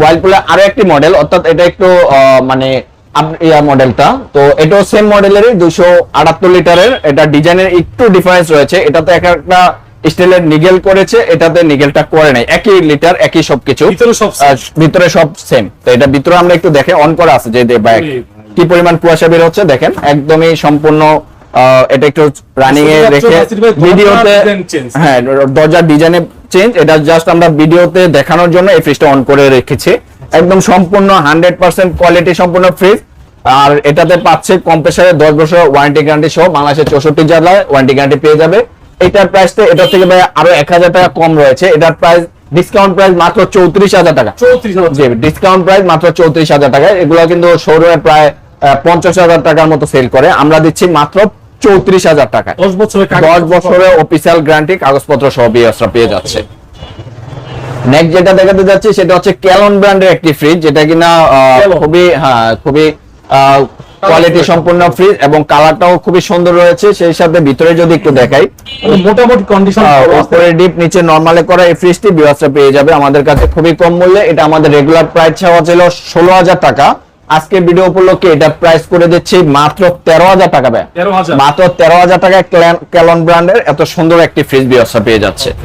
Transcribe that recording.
ওয়াইলপুলের আরও একটি মডেল অর্থাৎ এটা একটু মানে মডেলটা তো এটাও সেম মডেলেরই দুশো আটাত্তর লিটারের। এটা ডিজাইনের একটু ডিফারেন্স রয়েছে। এটাতে এক একটা স্টিলের নিগেল করেছে এটাতে নিগেলটা করে নাই। একই লিটার একই সবকিছু। ভিতরে সব সেম তো এটা ভিতরে আমরা একটু দেখে অন করা আছে যে। কি পরিমাণ কুয়াশা বের হচ্ছে দেখেন। একদমই সম্পূর্ণ এটা একটু রানিং এ রেখে ভিডিওতে হ্যাঁ দরজার ডিজাইনে চেঞ্জ এটা জাস্ট আমরা ভিডিওতে দেখানোর জন্য এই ফ্রিজটা অন করে রেখেছি। একদম সম্পূর্ণ হান্ড্রেড পার্সেন্ট কোয়ালিটি সম্পূর্ণ ফ্রিজ আর এটাতে পাচ্ছে কম্প্রেসারে দশ বছর ওয়ারেন্টি গ্যারান্টি সহ বাংলাদেশের চৌষট্টি জেলায় ওয়ারেন্টি গ্যারান্টি পেয়ে যাবে। এটার প্রাইসটা এটা থেকে ভাই আরও এক হাজার টাকা কম রয়েছে। এটার প্রাইস ডিসকাউন্ট প্রাইস মাত্র চৌত্রিশ হাজার টাকা। ডিসকাউন্ট প্রাইস মাত্র চৌত্রিশ হাজার টাকা। এগুলো কিন্তু শোরুমে প্রায় পঞ্চাশ হাজার টাকার মতো সেল করে। আমরা দিচ্ছি মাত্র চৌত্রিশ হাজার টাকায়। দশ বছরের দশ বছরের অফিসিয়াল গ্যারান্টি কাগজপত্র সহ বিএসরা পেয়ে যাচ্ছে। নেক্সট যেটা দেখাতে যাচ্ছি সেটা হচ্ছে ক্যালন ব্র্যান্ডের একটি ফ্রিজ যেটা কিনা খুবই হ্যাঁ খুবই কোয়ালিটি সম্পূর্ণ ফ্রিজ এবং কালারটাও খুবই সুন্দর রয়েছে। সেই সাথে ভিতরে যদি একটু দেখাই মানে মোটামুটি কন্ডিশন উপরে ডিপ নিচে নরমালে করা এই ফ্রিজটি বিওয়াসটা পেয়ে যাবে। আমাদের কাছে খুবই কম মূল্যে। এটা আমাদের রেগুলার প্রাইস চাওয়া ছিল ষোলো হাজার টাকা। আজকে ভিডিও উপলক্ষে এটা প্রাইস করে দিচ্ছি মাত্র তেরো হাজার টাকা ব্যয় মাত্র তেরো হাজার টাকা ক্যালন ব্র্যান্ডের এত সুন্দর একটি ফ্রিজ ব্যবস্থা পেয়ে যাচ্ছে।